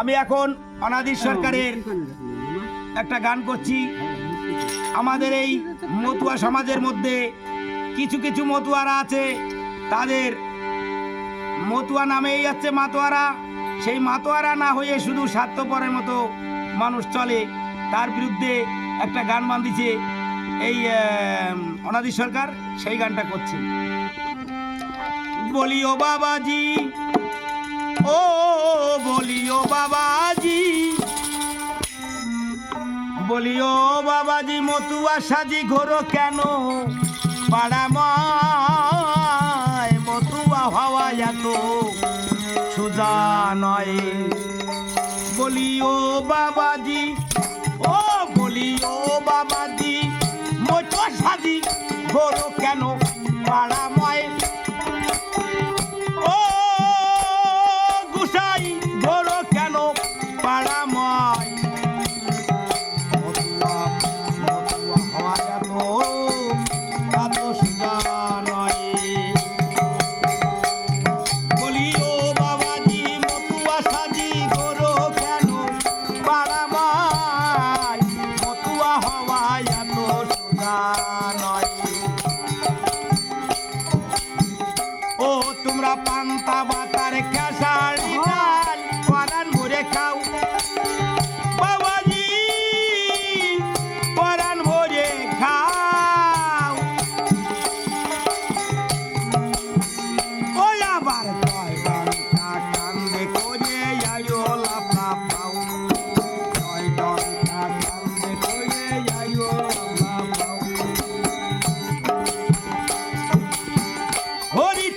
আমি এখন অনাদির সরকারের একটা গান করছি। আমাদের এই মতুয়া সমাজের মধ্যে কিছু কিছু মতুয়ারা আছে, তাদের মতুয়া নামেই যাচ্ছে মাতোয়ারা। সেই মাতোয়ারা না হয়ে শুধু স্বার্থপরের মতো মানুষ চলে, তার বিরুদ্ধে একটা গান বাঁধিছে এই অনাদি সরকার, সেই গানটা করছে। বলি ও বাবাজি, ও বলিও বাবাজি। বলিও বাবাজি, মতুয়া সাজি ঘোরো কেন? পাড়ামায় মতুয়া হওয়া এত সুজা নয়। বলিও বাবাজি, ও বলিও বাবাজি, মতুয়া সাজি ঘোরো কেন? পাড়া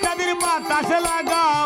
তাদের বাতাসে লাগাও।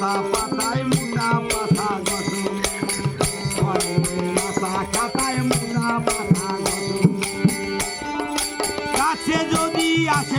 মাথা পাতায় মুনা পাতা গত মাথা খাতায় মুনা পাতা গত কাছে যদি আসে